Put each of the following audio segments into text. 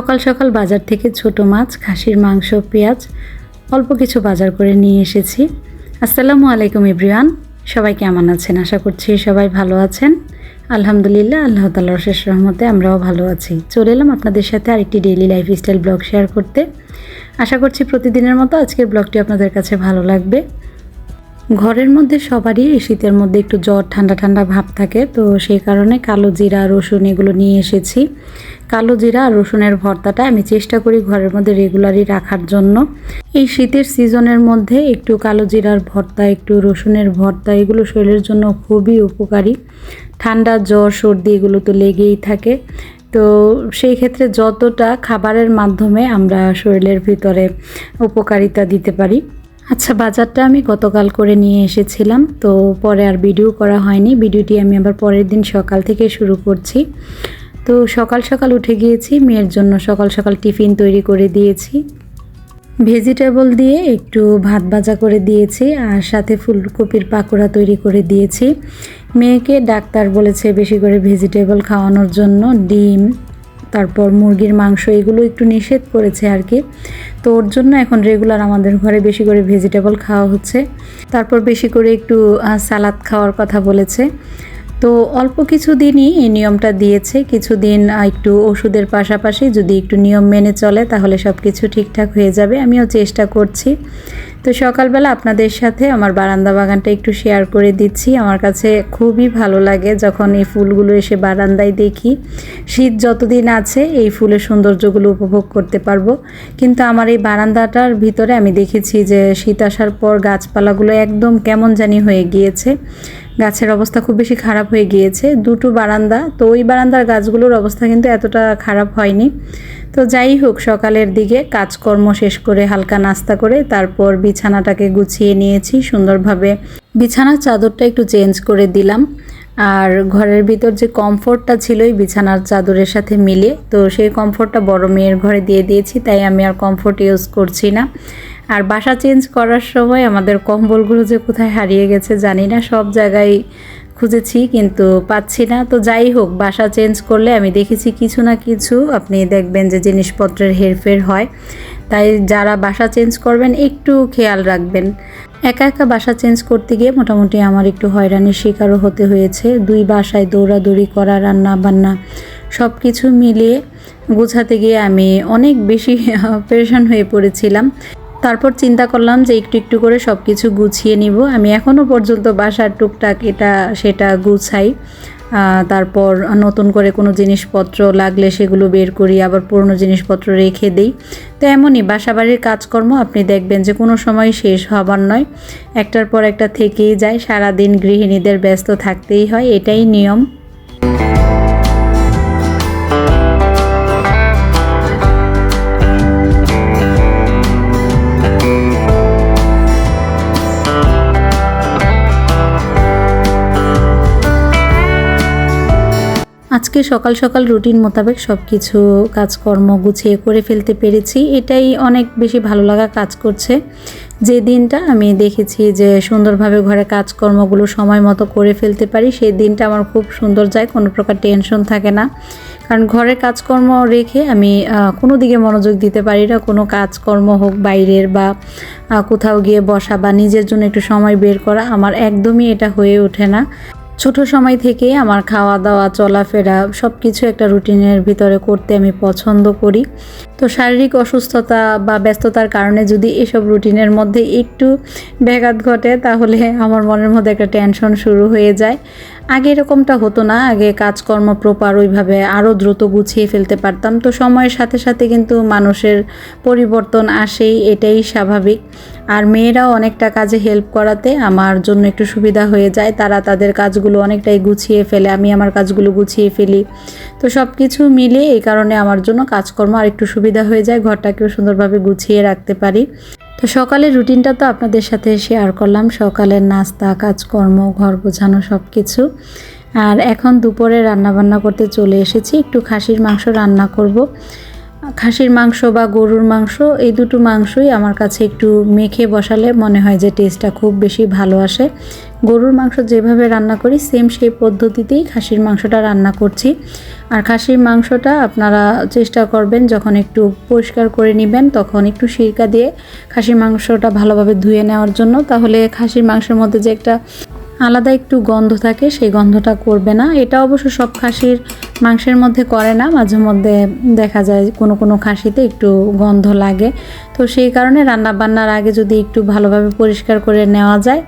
সকাল সকাল বাজার থেকে ছোট মাছ, খাসির মাংস, পেঁয়াজ, অল্প কিছু বাজার করে নিয়ে এসেছি। আসসালামু আলাইকুম ইব্রিয়ান সবাই কেমন আছেন? আশা করছি সবাই ভালো আছেন। আলহামদুলিল্লাহ, আল্লাহ তালার শেষ রহমতে আমরাও ভালো আছি। চলে এলাম আপনাদের সাথে আরেকটি ডেইলি লাইফস্টাইল ব্লগ শেয়ার করতে। আশা করছি প্রতিদিনের মতো আজকের ব্লগটি আপনাদের কাছে ভালো লাগবে। ঘরের মধ্যে সবারই শীতের মধ্যে একটু জ্বর, ঠান্ডা ঠান্ডা ভাব থাকে, তো সেই কারণে কালো জিরা, রসুন এগুলো নিয়ে এসেছি। কালো জিরা আর রসুনের ভর্তাটা আমি চেষ্টা করি ঘরের মধ্যে রেগুলারই রাখার জন্য। এই শীতের সিজনের মধ্যে একটু কালো জিরার ভর্তা, একটু রসুনের ভর্তা, এগুলো শরীরের জন্য খুবই উপকারী। ঠান্ডা, জ্বর, সর্দি এগুলো তো লেগেই থাকে। তো সেই ক্ষেত্রে যতটা খাবারের মাধ্যমে আমরা শরীরের ভিতরে উপকারিতা দিতে পারি। আচ্ছা বাজারটা আমি গতকাল করে নিয়ে এসেছিলাম, তো পরে আর ভিডিও করা হয়নি। ভিডিওটি আমি আবার পরের দিন সকাল থেকে শুরু করছি। তো সকাল সকাল উঠে গিয়েছি, মেয়ের জন্য সকাল সকাল টিফিন তৈরি করে দিয়েছি। ভেজিটেবল দিয়ে একটু ভাত ভাজা করে দিয়েছি আর সাথে ফুলকপির পাকোড়া তৈরি করে দিয়েছি। মেয়েকে ডাক্তার বলেছে বেশি করে ভেজিটেবল খাওয়ানোর জন্য ডিম তারপর মুরগির মাংস, এগুলো একটু নিষেধ করেছে আর কি তো ওর জন্য এখন রেগুলার আমাদের ঘরে বেশি করে ভেজিটেবল খাওয়া হচ্ছে। তারপর বেশি করে একটু সালাদ খাওয়ার কথা বলেছে। তো অল্প কিছু দিনই এই নিয়মটা দিয়েছে। কিছুদিন একটু ওষুধের পাশাপাশি যদি একটু নিয়ম মেনে চলে, তাহলে সব কিছু ঠিকঠাক হয়ে যাবে। আমিও চেষ্টা করছি। তো সকালবেলা আপনাদের সাথে আমার বারান্দা বাগানটা একটু শেয়ার করে দিচ্ছি। আমার কাছে খুবই ভালো লাগে যখন এই ফুলগুলো এসে বারান্দায় দেখি। শীত যতদিন আছে, এই ফুলের সৌন্দর্যগুলো উপভোগ করতে পারব। কিন্তু আমার এই বারান্দাটার ভিতরে আমি দেখেছি যে শীত আসার পর গাছপালাগুলো একদম কেমন জানি হয়ে গিয়েছে। গাছের অবস্থা খুব বেশি খারাপ হয়ে গিয়েছে। দুটো বারান্দা, তো ওই বারান্দার গাছগুলোর অবস্থা কিন্তু এতটা খারাপ হয়নি। তো যাই হোক, সকালের দিকে কাজকর্ম শেষ করে হালকা নাস্তা করে তারপর বিছানাটাকে গুছিয়ে নিয়েছি। সুন্দরভাবে বিছানার চাদরটা একটু চেঞ্জ করে দিলাম। আর ঘরের ভিতর যে কমফোর্টটা ছিল ওই বিছানার চাদরের সাথে মিলে, তো সেই কমফোর্টটা বড় মেয়ের ঘরে দিয়ে দিয়েছি, তাই আমি আর কমফোর্ট ইউজ করছি না। আর বাসা চেঞ্জ করার সময় আমাদের কম্বলগুলো যে কোথায় হারিয়ে গেছে জানি না, সব জায়গায় খুঁজেছি কিন্তু পাচ্ছি না। তো যাই হোক, বাসা চেঞ্জ করলে আমি দেখেছি কিছু না কিছু আপনি দেখবেন যে জিনিসপত্রের হেরফের হয়। তাই যারা বাসা চেঞ্জ করবেন একটু খেয়াল রাখবেন। একা একা বাসা চেঞ্জ করতে গিয়ে মোটামুটি আমার একটু হয়রানির শিকারও হতে হয়েছে। দুই বাসায় দৌড়াদৌড়ি করা রান্না বান্না সব কিছু মিলিয়ে গোছাতে গিয়ে আমি অনেক বেশি পেরেশান হয়ে পড়েছিলাম। তারপর চিন্তা করলাম যে একটু একটু করে সব কিছু গুছিয়ে নিব। আমি এখনও পর্যন্ত বাসার টুকটাক এটা, সেটা গুছাই। তারপর নতুন করে কোনো জিনিসপত্র লাগলে সেগুলো বের করি, আবার পুরনো জিনিসপত্র রেখে দিই। তো এমনই বাসা বাড়ির কাজকর্ম, আপনি দেখবেন যে কোনো সময় শেষ হবার নয়। একটার পর একটা থেকেই যায়, সারাদিন গৃহিণীদের ব্যস্ত থাকতেই হয়, এটাই নিয়ম। আজকে সকাল সকাল রুটিন মোতাবেক সব কিছু কাজকর্ম গুছিয়ে করে ফেলতে পেরেছি। এটাই অনেক বেশি ভালো লাগা কাজ করছে। যে দিনটা আমি দেখেছি যে সুন্দরভাবে ঘরে কাজকর্মগুলো সময় মতো করে ফেলতে পারি, সেই দিনটা আমার খুব সুন্দর যায়, কোনো প্রকার টেনশন থাকে না। কারণ ঘরের কাজকর্ম রেখে আমি কোনো দিকে মনোযোগ দিতে পারি না। কোনো কাজকর্ম হোক বাইরের বা কোথাও গিয়ে বসা বা নিজের জন্য একটু সময় বের করা, আমার একদমই এটা হয়ে ওঠে না। ছোট সময় থেকে আমার খাওয়া দাওয়া চলাফেরা সব কিছু একটা রুটিনের ভিতরে করতে আমি পছন্দ করি। তো শারীরিক অসুস্থতা বা ব্যস্ততার কারণে যদি এসব রুটিনের মধ্যে একটু ব্যাঘাত ঘটে, তাহলে আমার মনের মধ্যে একটা টেনশন শুরু হয়ে যায়। আগে এরকমটা হতো না, আগে কাজকর্ম প্রপার ওইভাবে আরও দ্রুত গুছিয়ে ফেলতে পারতাম। তো সময়ের সাথে সাথে কিন্তু মানুষের পরিবর্তন আসেই, এটাই স্বাভাবিক। আর মেয়েরাও অনেকটা কাজে হেল্প করাতে আমার জন্য একটু সুবিধা হয়ে যায়। তারা তাদের কাজগুলো অনেকটাই গুছিয়ে ফেলে, আমি আমার কাজগুলো গুছিয়ে ফেলি। তো সব কিছু মিলে এই কারণে আমার জন্য কাজকর্ম আর একটু সুবিধা হয়ে যায়, ঘরটাকেও সুন্দরভাবে গুছিয়ে রাখতে পারি। তো সকালের রুটিনটা তো আপনাদের সাথে শেয়ার করলাম। সকালের নাস্তা, কাজকর্ম, ঘর গোছানো সব কিছু আর এখন দুপুরে রান্না বান্না করতে চলে এসেছি। একটু খাসির মাংস রান্না করব। খাসির মাংস বা গরুর মাংস, এই দুটো মাংসই আমার কাছে একটু মেখে বসালে মনে হয় যে টেস্টটা খুব বেশি ভালো আসে। গরুর মাংস যেভাবে রান্না করি সেম সেই পদ্ধতিতেই খাসির মাংসটা রান্না করছি। আর খাসির মাংসটা আপনারা চেষ্টা করবেন, যখন একটু পরিষ্কার করে নেবেন, তখন একটু সিরকা দিয়ে খাসির মাংসটা ভালোভাবে ধুয়ে নেওয়ার জন্য। তাহলে খাসির মাংসের মধ্যে যে একটা আলাদা একটু গন্ধ থাকে, সেই গন্ধটা করবে না। এটা অবশ্য সব খাসির মাংসের মধ্যে করে না, মাঝে মধ্যে দেখা যায় কোনো কোনো খাসিতে একটু গন্ধ লাগে। তো সেই কারণে রান্না বান্নার আগে যদি একটু ভালোভাবে পরিষ্কার করে নেওয়া যায়,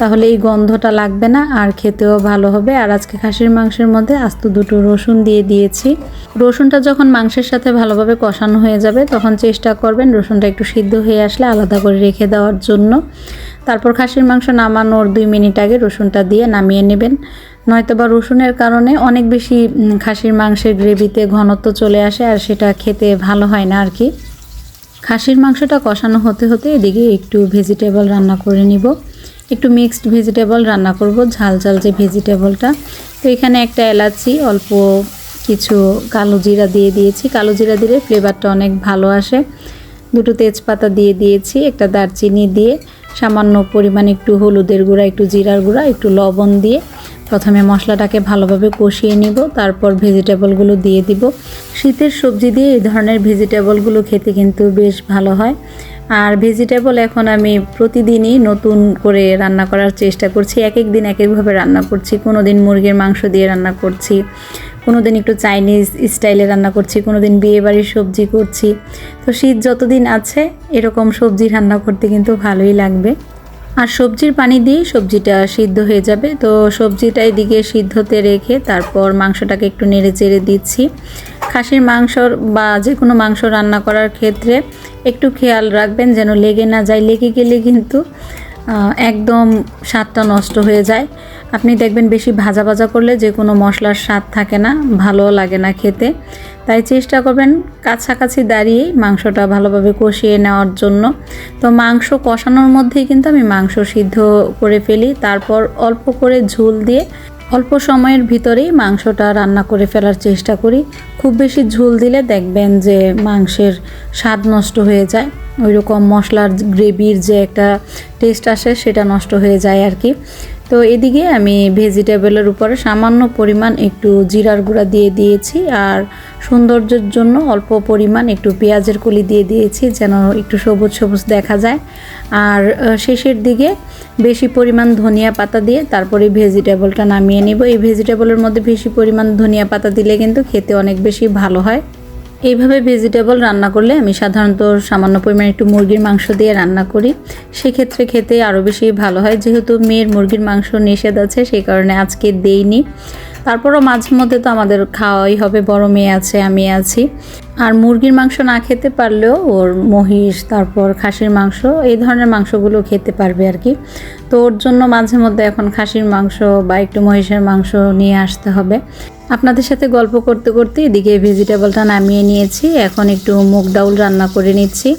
তাহলে এই গন্ধটা লাগবে না, আর খেতেও ভালো হবে। আর আজকে খাসির মাংসের মধ্যে আস্ত দুটো রসুন দিয়ে দিয়েছি। রসুনটা যখন মাংসের সাথে ভালোভাবে কষানো হয়ে যাবে, তখন চেষ্টা করবেন রসুনটা একটু সিদ্ধ হয়ে আসলে আলাদা করে রেখে দেওয়ার জন্য। তারপর খাসির মাংস নামানোর দুই মিনিট আগে রসুনটা দিয়ে নামিয়ে নেবেন। নয়তো বা রসুনের কারণে অনেক বেশি খাসির মাংসের গ্রেভিতে ঘনত্ব চলে আসে আর সেটা খেতে ভালো হয় না আর কি খাসির মাংসটা কষানো হতে হতে এদিকে একটু ভেজিটেবল রান্না করে নিব। একটু মিক্সড ভেজিটেবল রান্না করব, ঝাল ঝাল যে ভেজিটেবলটা। তো এখানে একটা এলাচি, অল্প কিছু কালো জিরা দিয়ে দিয়েছি। কালো জিরা দিলে ফ্লেভারটা অনেক ভালো আসে। দুটো তেজপাতা দিয়ে দিয়েছি, একটা দারচিনি দিয়ে। সামান্য পরিমাণ একটু হলুদের গুঁড়া, একটু জিরার গুঁড়া, একটু লবণ দিয়ে প্রথমে মশলাটাকে ভালোভাবে কষিয়ে নিব, তারপর ভেজিটেবলগুলো দিয়ে দিব। শীতের সবজি দিয়ে এই ধরনের ভেজিটেবলগুলো খেতে কিন্তু বেশ ভালো হয়। আর ভেজিটেবল এখন আমি প্রতিদিনই নতুন করে রান্না করার চেষ্টা করছি, এক এক দিন এক একভাবে রান্না করছি। কোনো দিন মুরগির মাংস দিয়ে রান্না করছি কোনো দিন একটু চাইনিজ স্টাইলে রান্না করছি কোনো দিন বিয়েবাড়ির সবজি করছি। তো শীত যতদিন আছে, এরকম সবজি রান্না করতে কিন্তু ভালোই লাগবে। আর সবজির পানি দিয়ে সবজিটা সিদ্ধ হয়ে যাবে। তো সবজিটা এদিকে সিদ্ধতে রেখে তারপর মাংসটাকে একটু নেড়ে চেড়ে দিচ্ছি। খাসির মাংসর বা যে কোনো মাংস রান্না করার ক্ষেত্রে একটু খেয়াল রাখবেন যেন লেগে না যায়। লেগে গেলে কিন্তু একদম স্বাদটা নষ্ট হয়ে যায়। আপনি দেখবেন বেশি ভাজা ভাজা করলে যে কোনো মশলার স্বাদ থাকে না ভালো লাগে না খেতে। তাই চেষ্টা করবেন কাছাকাছি দাঁড়িয়ে মাংসটা ভালোভাবে কষিয়ে নেওয়ার জন্য। তো মাংস কষানোর মধ্যেই কিন্তু আমি মাংস সিদ্ধ করে ফেলি। তারপর অল্প করে ঝোল দিয়ে অল্প সময়ের ভিতরেই মাংসটা রান্না করে ফেলার চেষ্টা করি। খুব বেশি ঝোল দিলে দেখবেন যে মাংসের স্বাদ নষ্ট হয়ে যায়। ওই রকম মশলার গ্রেভির যে একটা টেস্ট আসে, সেটা নষ্ট হয়ে যায় আর কি। তো এদিকে আমি ভেজিটেবলের উপরে সামান্য পরিমাণ একটু জিরার গুঁড়া দিয়ে দিয়েছি আর সৌন্দর্যের জন্য অল্প পরিমাণ একটু পেঁয়াজের কলি দিয়ে দিয়েছি যেন একটু সবুজ সবুজ দেখা যায়। আর শেষের দিকে বেশি পরিমাণ ধনিয়া পাতা দিয়ে তারপরে ভেজিটেবলটা নামিয়ে নিব। এই ভেজিটেবলের মধ্যে বেশি পরিমাণ ধনিয়া পাতা দিলে কিন্তু খেতে অনেক বেশি ভালো হয়। এইভাবে ভেজিটেবল রান্না করলে আমি সাধারণত সামান্য পরিমাণে একটু মুরগির মাংস দিয়ে রান্না করি। সেক্ষেত্রে খেতে আরও বেশি ভালো হয়। যেহেতু মেয়ের মুরগির মাংস নিষেধ আছে, সেই কারণে আজকে দেইনি। তারপরও মাঝে মধ্যে তো আমাদের খাওয়াই হবে, বড় মেয়ে আছে, আমি আছি। আর মুরগির মাংস না খেতে পারলেও ওর মহিষ, তারপর খাসির মাংস, এই ধরনের মাংসগুলো খেতে পারবে আর কি। তো ওর জন্য মাঝে মধ্যে এখন খাসির মাংস বা একটু মহিষের মাংস নিয়ে আসতে হবে। আপনাদের সাথে গল্প করতে করতে এদিকে ভেজিটেবলটা নামিয়ে নিয়েছি। এখন একটু মুগ ডাউল রান্না করে নিচ্ছি।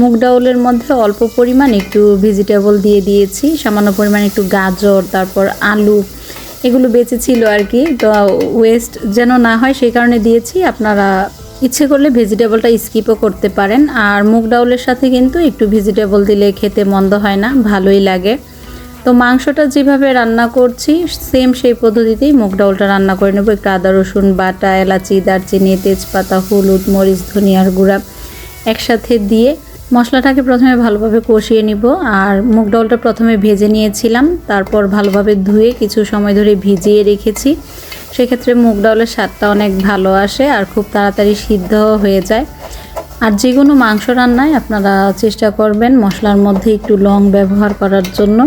মুগ ডাউলের মধ্যে অল্প পরিমাণ একটু ভেজিটেবল দিয়ে দিয়েছি। সামান্য পরিমাণ একটু গাজর, তারপর আলু এগুলো বেঁচে ছিল আর কি। তো ওয়েস্ট যেন না হয় সেই কারণে দিয়েছি। আপনারা ইচ্ছে করলে ভেজিটেবলটা স্কিপও করতে পারেন। আর মুগ ডাউলের সাথে কিন্তু একটু ভেজিটেবল দিলে খেতে মন্দ হয় না, ভালোই লাগে। তো, মাংসটা যেভাবে রান্না করছি সেম সেই পদ্ধতিতেই মুগ ডাউলটা রান্না করে নেব। একটু আদা, রসুন বাটা, এলাচি, দারচিনি, তেজপাতা, হলুদ, মরিচ, ধনিয়ার গুঁড়া একসাথে দিয়ে মশলাটাকে প্রথমে ভালোভাবে কষিয়ে নিব, আর মুগ ডালটা প্রথমে ভেজে নিয়েছিলাম, তারপর ভালোভাবে ধুয়ে কিছু সময় ধরে ভিজিয়ে রেখেছি। সেক্ষেত্রে মুগ ডালের স্বাদটা অনেক ভালো আসে আর খুব তাড়াতাড়ি সিদ্ধ হয়ে যায়। আর যে কোনো মাংস রান্নায় আপনারা চেষ্টা করবেন মশলার মধ্যে একটু লং ব্যবহার করার জন্য।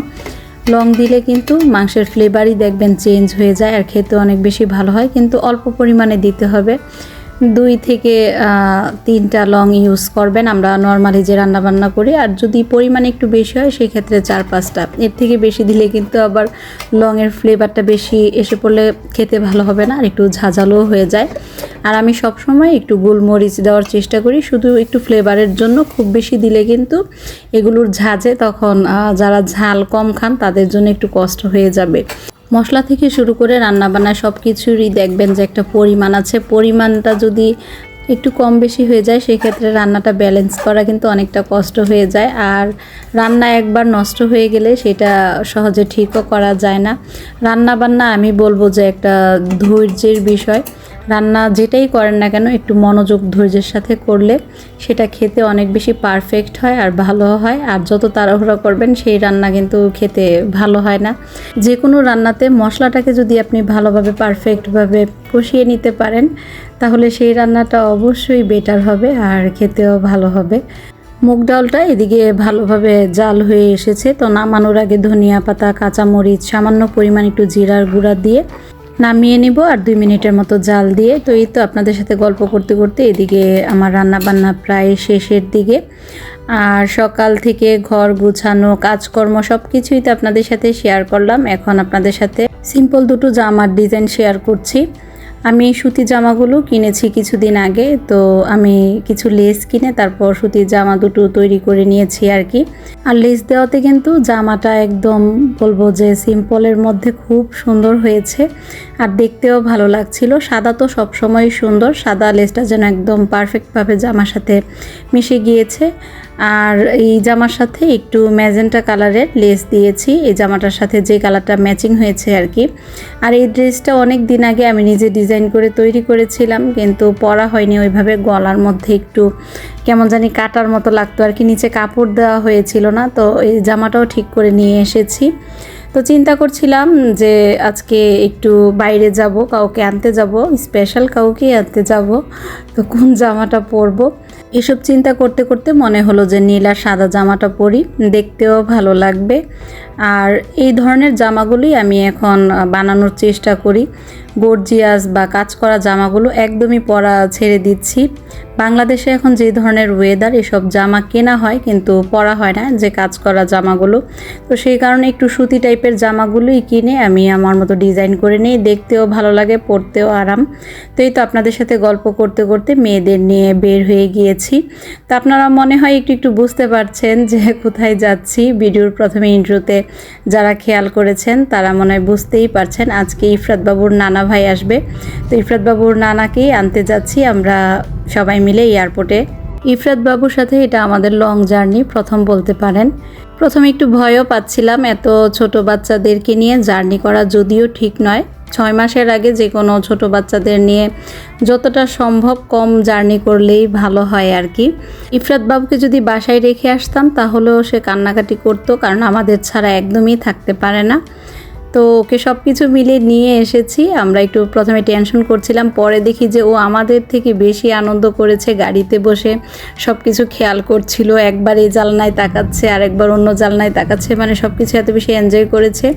লং দিলে কিন্তু মাংসের ফ্লেভারই দেখবেন চেঞ্জ হয়ে যায় আর খেতে অনেক বেশি ভালো হয়, কিন্তু অল্প পরিমাণে দিতে হবে। দুই থেকে তিনটা লং ইউজ করবেন। আমরা নর্মালি যে রান্না বান্না করি, আর যদি পরিমাণ একটু বেশি হয়, সেক্ষেত্রে চার পাঁচটা। এর থেকে বেশি দিলে কিন্তু আবার লংয়ের ফ্লেভারটা বেশি এসে পড়লে খেতে ভালো হবে না, আর একটু ঝাঁঝালো হয়ে যায়। আর আমি সবসময় একটু গোলমরিচ দেওয়ার চেষ্টা করি, শুধু একটু ফ্লেভারের জন্য। খুব বেশি দিলে কিন্তু এগুলোর ঝাঁঝে তখন যারা ঝাল কম খান, তাদের জন্য একটু কষ্ট হয়ে যাবে। মশলা থেকে শুরু করে রান্না বান্না সব কিছুরই দেখবেন যে একটা পরিমাণ আছে। পরিমাণটা যদি একটু কম বেশি হয়ে যায়, সেক্ষেত্রে রান্নাটা ব্যালেন্স করা কিন্তু অনেকটা কষ্ট হয়ে যায়। আর রান্না একবার নষ্ট হয়ে গেলে সেটা সহজে ঠিকও করা যায় না। রান্না বান্না আমি বলব যে একটা ধৈর্যের বিষয়। রান্না যেটাই করেন না কেন, একটু মনোযোগ ধৈর্যের সাথে করলে সেটা খেতে অনেক বেশি পারফেক্ট হয় আর ভালো হয়। আর যত তাড়াহুড়া করবেন, সেই রান্না কিন্তু খেতে ভালো হয় না। যে কোনো রান্নাতে মশলাটাকে যদি আপনি ভালোভাবে পারফেক্টভাবে কষিয়ে নিতে পারেন, তাহলে সেই রান্নাটা অবশ্যই বেটার হবে আর খেতেও ভালো হবে। মুগ ডালটা এদিকে ভালোভাবে জাল হয়ে এসেছে। তো নামানোর আগে ধনিয়া পাতা, কাঁচামরিচ, সামান্য পরিমাণ একটু জিরার গুঁড়া দিয়ে নামিয়ে নিব আর দুই মিনিটের মতো জাল দিয়ে। তো এই তো আপনাদের সাথে গল্প করতে করতে এদিকে আমার রান্না বান্না প্রায় শেষের দিকে। আর সকাল থেকে ঘর গুছানো, কাজকর্ম সব কিছুই তো আপনাদের সাথে শেয়ার করলাম। এখন আপনাদের সাথে সিম্পল দুটো জামার ডিজাইন শেয়ার করছি। আমি সুতি জামাগুলো কিনেছি কিছুদিন আগে, তো আমি কিছু লেস কিনে তারপর সুতির জামা দুটো তৈরি করে নিয়েছি আর কি। আর লেস দেওয়াতে কিন্তু জামাটা একদম বলব যে সিম্পলের মধ্যে খুব সুন্দর হয়েছে। আর দেখতেও ভালো লাগছিল। সাদা তো সবসময় সুন্দর, সাদা লেসটা যেন একদম পারফেক্টভাবে জামার সাথে মিশে গিয়েছে। আর এই জামার সাথে একটু ম্যাজেন্টা কালারের লেস দিয়েছি। এই জামাটার সাথে যে কালারটা ম্যাচিং হয়েছে আর কি। আর এই ড্রেসটা অনেক দিন আগে আমি নিজে ডিজাইন করে তৈরি করেছিলাম, কিন্তু পরা হয়নি। ওইভাবে গলার মধ্যে একটু কেমন জানি কাটার মতো লাগতো আর কি। নিচে কাপড় দেওয়া হয়েছিল না, তো এই জামাটাও ঠিক করে নিয়ে এসেছি। তো চিন্তা করছিলাম যে আজকে একটু বাইরে যাব, কাউকে আনতে যাব, স্পেশাল কাউকে আনতে যাব। তো কোন জামাটা পরবো? এসব চিন্তা করতে করতে মনে হলো যে নীল আর সাদা জামাটা পরি, দেখতেও ভালো লাগবে। আর এই ধরনের জামাগুলোই আমি এখন বানানোর চেষ্টা করি। গর্জিয়াস বা কাজ করা জামাগুলো একদমই পরা ছেড়ে দিচ্ছি। বাংলাদেশে এখন যে ধরনের ওয়েদার এসব জামা কেনা হয় কিন্তু পরা হয় না যে কাজ করা জামাগুলো। তো সেই কারণে একটু সুতি টাইপের জামাগুলোই কিনে আমি আমার মতো ডিজাইন করে নিই। দেখতেও ভালো লাগে, পরতেও আরাম। তো এই তো আপনাদের সাথে গল্প করতে করতে মেয়েদের নিয়ে বের হয়ে গিয়েছি। তো আপনারা মনে হয় একটু একটু বুঝতে পারছেন যে কোথায় যাচ্ছি। ভিডিওর প্রথমে ইন্ট্রোতে যারা খেয়াল করেছেন, তারা মনে হয় বুঝতেই পারছেন আজকে ইফরাত বাবুর নানা ভাই আসবে। তো ইফরাত বাবুর নানাকেই আনতে যাচ্ছি, আমরা সবাই মিলে এয়ারপোর্টে ইফরাত বাবুর সাথে এটা আমাদের লং জার্নি প্রথম বলতে পারেন। প্রথমে একটু ভয়ও পাচ্ছিলাম এত ছোট বাচ্চাদেরকে নিয়ে, জার্নি করা যদিও ঠিক নয়। ছয় মাসের আগে যে কোনো ছোট বাচ্চাদের নিয়ে যতটা সম্ভব কম জার্নি করলেই ভালো হয় আর কি। ইফরাত বাবুকে যদি বাসায় রেখে আসতাম, তাহলেও সে কান্নাকাটি করতো, কারণ আমাদের ছাড়া একদমই থাকতে পারে না। তো ওকে সব কিছু মিলে নিয়ে এসেছি। আমরা একটু প্রথমে টেনশন করছিলাম, পরে দেখি যে ও আমাদের থেকে বেশি আনন্দ করেছে গাড়িতে বসে। সব কিছু খেয়াল করছিল, একবার এই জালনায় তাকাচ্ছে আর একবার অন্য জালনায় তাকাচ্ছে মানে সব কিছু এত বেশি এনজয় করেছে।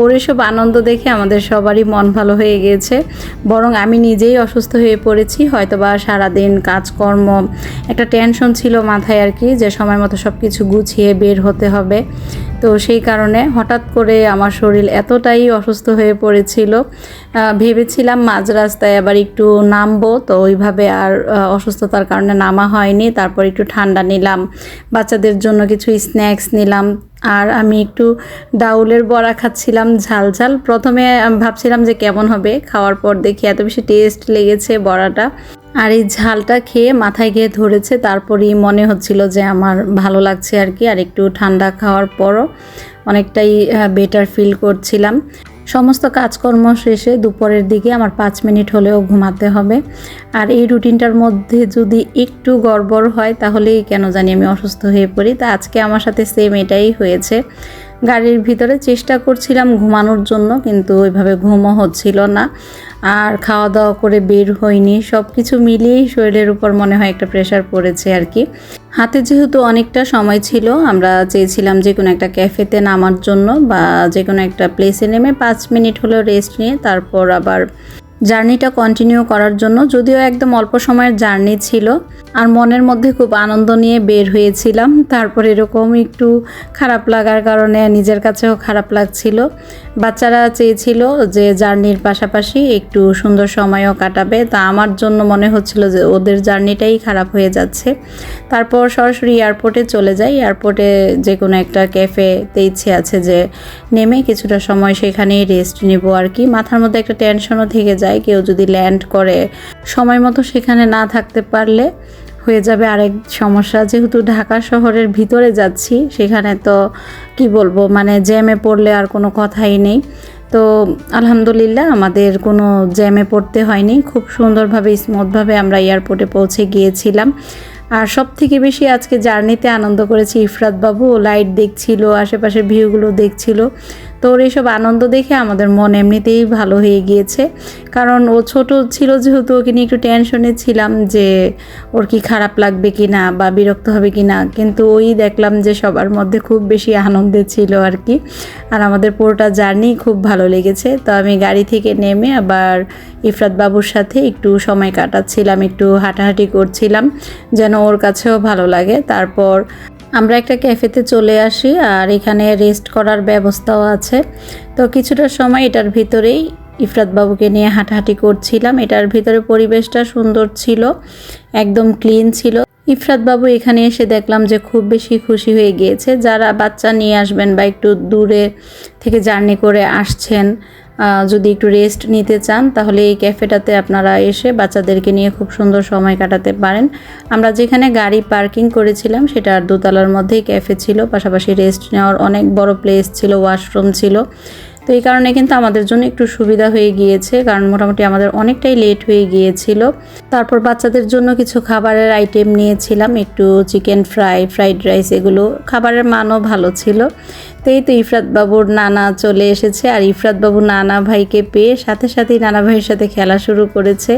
ওর এসব আনন্দ দেখে আমাদের সবারই মন ভালো হয়ে গিয়েছে বরং আমি নিজেই অসুস্থ হয়ে পড়েছি, হয়তোবা সারাদিন কাজকর্ম, একটা টেনশন ছিল মাথায় আর কি, যে সময় মতো সব কিছু গুছিয়ে বের হতে হবে। তো সেই কারণে হঠাৎ করে আমার শরীর এতটাই অসুস্থ হয়ে পড়েছিল। ভেবেছিলাম মাঝ রাস্তায় আবার একটু নামবো, তো ওইভাবে আর অসুস্থতার কারণে নামা হয়নি। তারপর একটু ঠান্ডা নিলাম, বাচ্চাদের জন্য কিছু স্ন্যাক্স নিলাম আর আমি একটু ডাউলের বড়া খাচ্ছিলাম ঝাল ঝাল। প্রথমে ভাবছিলাম যে কেমন হবে, খাওয়ার পর দেখি এত বেশি টেস্ট লেগেছে বড়াটা। আর এই ঝালটা খেয়ে মাথায় গিয়ে ধরেছে, তারপরেই মনে হচ্ছিল যে আমার ভালো লাগছে আর কি, আর একটু ঠান্ডা খাওয়ার পরও অনেকটাই বেটার ফিল করছিলাম। সমস্ত কাজকর্ম শেষে দুপুরের দিকে আমার পাঁচ মিনিট হলেও ঘুমাতে হবে। আর এই রুটিনটার মধ্যে যদি একটু গড়বড় হয়, তাহলেই কেন জানি আমি অসুস্থ হয়ে পড়ি। তা আজকে আমার সাথে সেম এটাই হয়েছে। গাড়ির ভিতরে চেষ্টা করছিলাম ঘুমানোর জন্য, কিন্তু ওইভাবে ঘুমও হচ্ছিল না। আর খাওয়া দাওয়া করে বের হয়নি সব কিছু মিলিয়েই শরীরের উপর মনে হয় একটা প্রেশার পড়েছে আর কি। হাতে যেহেতু অনেকটা সময় ছিল, আমরা চেয়েছিলাম যে কোনো একটা ক্যাফেতে নামার জন্য বা যে কোনো একটা প্লেসে নেমে পাঁচ মিনিট হলেও রেস্ট নিয়ে, তারপর আবার জার্নিটা কন্টিনিউ করার জন্য যদিও একদম অল্প সময়ের জার্নি ছিল আর মনের মধ্যে খুব আনন্দ নিয়ে বের হয়েছিলাম। তারপর এরকম একটু খারাপ লাগার কারণে নিজের কাছেও খারাপ লাগছিল। বাচ্চারা চেয়েছিল যে জার্নির পাশাপাশি একটু সুন্দর সময়ও কাটাবে। তা আমার জন্য মনে হচ্ছিল যে ওদের জার্নিটাই খারাপ হয়ে যাচ্ছে। তারপর সরাসরি এয়ারপোর্টে চলে যাই। এয়ারপোর্টে যে কোনো একটা ক্যাফেতে ইচ্ছে আছে যে নেমে কিছুটা সময় সেখানেই রেস্ট নেব আর কি। মাথার মধ্যে একটা টেনশনও থেকে যায়। যায়, কেউ যদি ল্যান্ড করে, সময় মতো সেখানে না থাকতে পারলে হয়ে যাবে আরেক সমস্যা। যেহেতু ঢাকা শহরের ভিতরে যাচ্ছি, সেখানে তো কি বলব মানে জ্যামে পড়লে আর কোনো কথাই নেই। তো আলহামদুলিল্লাহ আমাদের কোনো জ্যামে পড়তে হয়নি। খুব সুন্দরভাবে স্মুথভাবে আমরা এয়ারপোর্টে পৌঁছে গিয়েছিলাম। আর সব থেকে বেশি আজকে জার্নিতে আনন্দ করেছি ইফরাত বাবু। লাইট দেখছিল, আশেপাশের ভিউগুলো দেখছিল। তো ওর এইসব আনন্দ দেখে আমাদের মন এমনিতেই ভালো হয়ে গিয়েছে। কারণ ও ছোট ছিল যেহেতু, ওকে নিয়ে একটু টেনশনে ছিলাম যে ওর কি খারাপ লাগবে কি না বা বিরক্ত হবে কি না কিন্তু ওই দেখলাম যে সবার মধ্যে খুব বেশি আনন্দে ছিল আর কি। আর আমাদের পুরোটা জার্নি খুব ভালো লেগেছে। তো আমি গাড়ি থেকে নেমে আবার ইফরাত বাবুর সাথে একটু সময় কাটাচ্ছিলাম, একটু হাঁটাহাঁটি করছিলাম, যেন ওর কাছেও ভালো লাগে। তারপর আমরা একটা ক্যাফেতে চলে আসি আর এখানে রেস্ট করার ব্যবস্থাও আছে। তো কিছুটা সময় এটার ভিতরেই ইফরাত বাবুকে নিয়ে হাঁটাহাঁটি করছিলাম। এটার ভিতরে পরিবেশটা সুন্দর ছিল, একদম ক্লিন ছিল। ইফরাত বাবু এখানে এসে দেখলাম যে খুব বেশি খুশি হয়ে গিয়েছে। যারা বাচ্চা নিয়ে আসবেন বা একটু দূরে থেকে জার্নি করে আসছেন যদি একটু রেস্ট নিতে চান, তাহলে এই ক্যাফেটাতে আপনারা এসে বাচ্চাদেরকে নিয়ে খুব সুন্দর সময় কাটাতে পারেন। আমরা যেখানে গাড়ি পার্কিং করেছিলাম সেটার দোতলার মধ্যেই ক্যাফে ছিল। পাশাপাশি রেস্ট নেওয়ার অনেক বড় প্লেস ছিল ওয়াশরুম ছিল। তো এই কারণে কিন্তু আমাদের জন্য একটু সুবিধা হয়ে গিয়েছে, কারণ মোটামুটি আমাদের অনেকটাই লেট হয়ে গিয়েছিল। তারপর বাচ্চাদের জন্য কিছু খাবারের আইটেম নিয়েছিলাম, একটু চিকেন ফ্রাই ফ্রাইড রাইস এগুলো। খাবারের মানও ভালো ছিল। তো এই তো ইফরাত বাবুর নানা চলে এসেছে। আর ইফরাত বাবু নানা ভাইকে পেয়ে সাথে সাথেই নানা ভাইয়ের সাথে খেলা শুরু করেছে।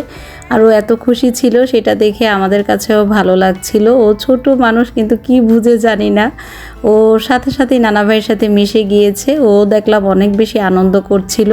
আর ও এত খুশি ছিল, সেটা দেখে আমাদের কাছেও ভালো লাগছিল। ও ছোট মানুষ, কিন্তু কি বুঝে জানি না। ও সাথে সাথেই নানা ভাইয়ের সাথে মিশে গিয়েছে। ও দেখলাম অনেক বেশি আনন্দ করছিল।